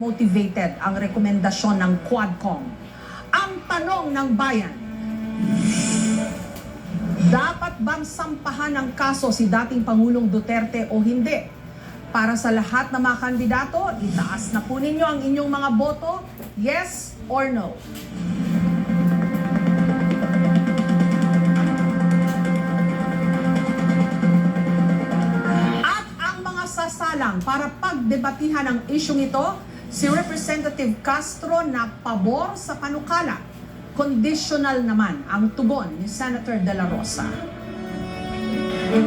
motivated ang rekomendasyon ng Quadcom. Ang tanong ng bayan, dapat bang sampahan ng kaso si dating Pangulong Duterte o hindi? Para sa lahat ng mga kandidato, itaas na po ninyo ang inyong mga boto, yes or no. At ang mga sasalang para pagdebatihan ang isyong ito, si Representative Castro na pabor sa panukala. Conditional naman ang tugon ni Senator De La Rosa.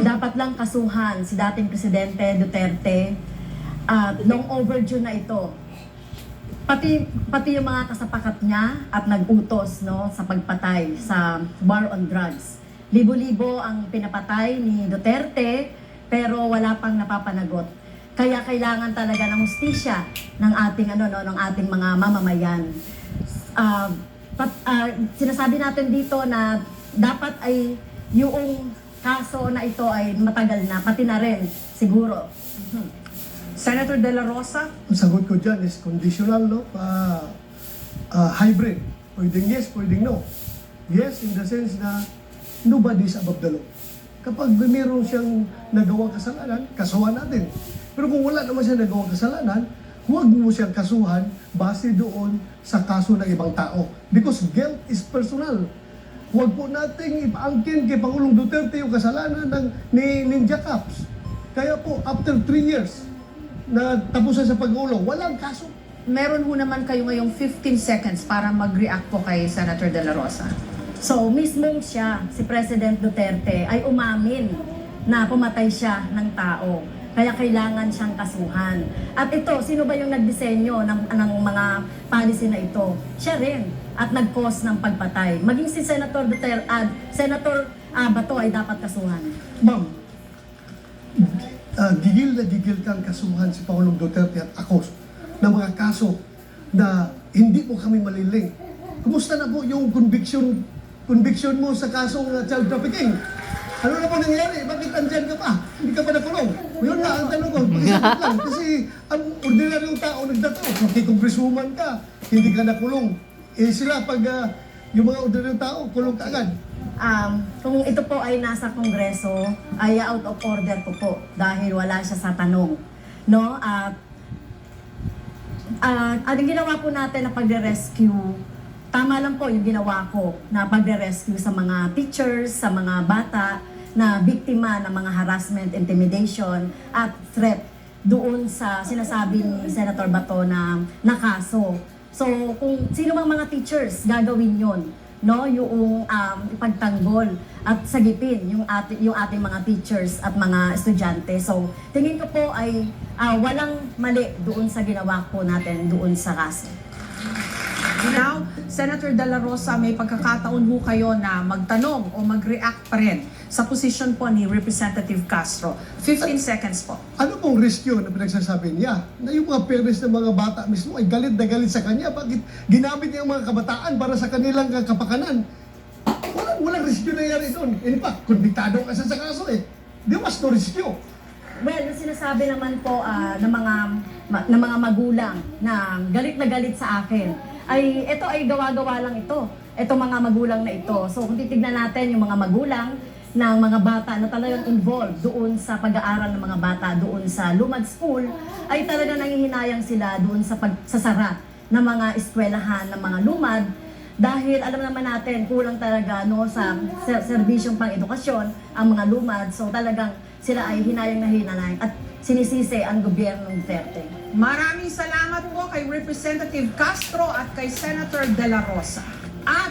dapat lang kasuhan si dating Presidente Duterte at long overdue na ito. Pati, pati yung mga kasapakat niya at nagutos no, sa pagpatay sa war on drugs. Libo-libo ang pinapatay ni Duterte pero wala pang napapanagot. Kaya kailangan talaga ng hustisya ng ating ano no, ng ating mga mamamayan. Ah, pat- ah, sinasabi natin dito na dapat ay yung kaso na ito ay matagal na, pati na rin siguro. Senator De La Rosa, Ang sagot ko dyan is conditional, no? Ah, ah, hybrid. Pwedeng yes, pwedeng no. Yes, in the sense na nobody is above the law. Kapag mayroon siyang nagawang kasalanan, kasuhan natin. Pero kung wala naman siya nagawang kasalanan, huwag mo siyang kasuhan base doon sa kaso ng ibang tao. Because guilt is personal. Huwag po nating ipaangkin kay Pangulong Duterte yung kasalanan ng, ni Ninja Cups. Kaya po, after three years, na tapusan sa pag-ulo, walang kaso. meron ho naman kayo ngayong 15 seconds para mag-react po kay Senator De La Rosa. So, mismong siya, si President Duterte, ay umamin na pumatay siya ng tao. Kaya kailangan siyang kasuhan. At ito, sino ba yung nagdisenyo ng, ng mga policy na ito? Siya rin. At nag-cause ng pagpatay. Maging si Senator Duterte, at Senator ah, Bato ay dapat kasuhan. Ma'am, ah, gigil na gigil kang kasuhan si Pangulong Duterte at ako ng mga kaso na hindi po kami maliling. Kumusta na po yung conviction conviction mo sa kasong uh, child trafficking? Ano na po nangyari? Bakit andyan ka pa? Hindi ka pa nakulong? Yun na ang tanong ko. Lang. Kasi ang ordinaryong tao nagdataw. Kung congresswoman ka, hindi ka nakulong. Eh sila pag ah, yung mga ordinaryong tao, kulong ka agad. Um, kung ito po ay nasa kongreso, ay out of order po po dahil wala siya sa tanong. No? At uh, ang ginawa po natin na pagre-rescue, tama lang po yung ginawa ko na pagre-rescue sa mga teachers, sa mga bata na biktima ng mga harassment, intimidation at threat doon sa sinasabi ni Senator Bato na nakaso. So, kung sino mang mga teachers gagawin yon no? Yung um, ipagtanggol at sagipin yung ating yung ating mga teachers at mga estudyante. So tingin ko po ay ah, walang mali doon sa ginawa po natin doon sa kaso Now, Senator De La Rosa, may pagkakataon ho kayo na magtanong o mag-react pa rin sa posisyon po ni Representative Castro. 15 seconds po. Ano pong risk yun na pinagsasabi niya? Na yung mga parents ng mga bata mismo ay galit na galit sa kanya. Bakit ginamit niya ang mga kabataan para sa kanilang kapakanan? Walang, walang risk yun nangyari doon. In fact, konbiktado ka sa kaso eh. Di mas no risk yun. Well, yung sinasabi naman po ah, ng mga ma- ng mga magulang na galit na galit sa akin ay ito ay gawa-gawa lang ito. Ito mga magulang na ito. So kung titignan natin yung mga magulang ng mga bata na talagang involved doon sa pag-aaral ng mga bata doon sa Lumad School ay talagang nangihinayang sila doon sa pagsasara ng mga eskwelahan ng mga lumad dahil alam naman natin kulang talaga no sa ser- serbisyong pang edukasyon ang mga lumad so talagang sila ay hinayang na hinayang at sinisisi ang gobyerno ng Duterte. Maraming salamat po kay Representative Castro at kay Senator De La Rosa. At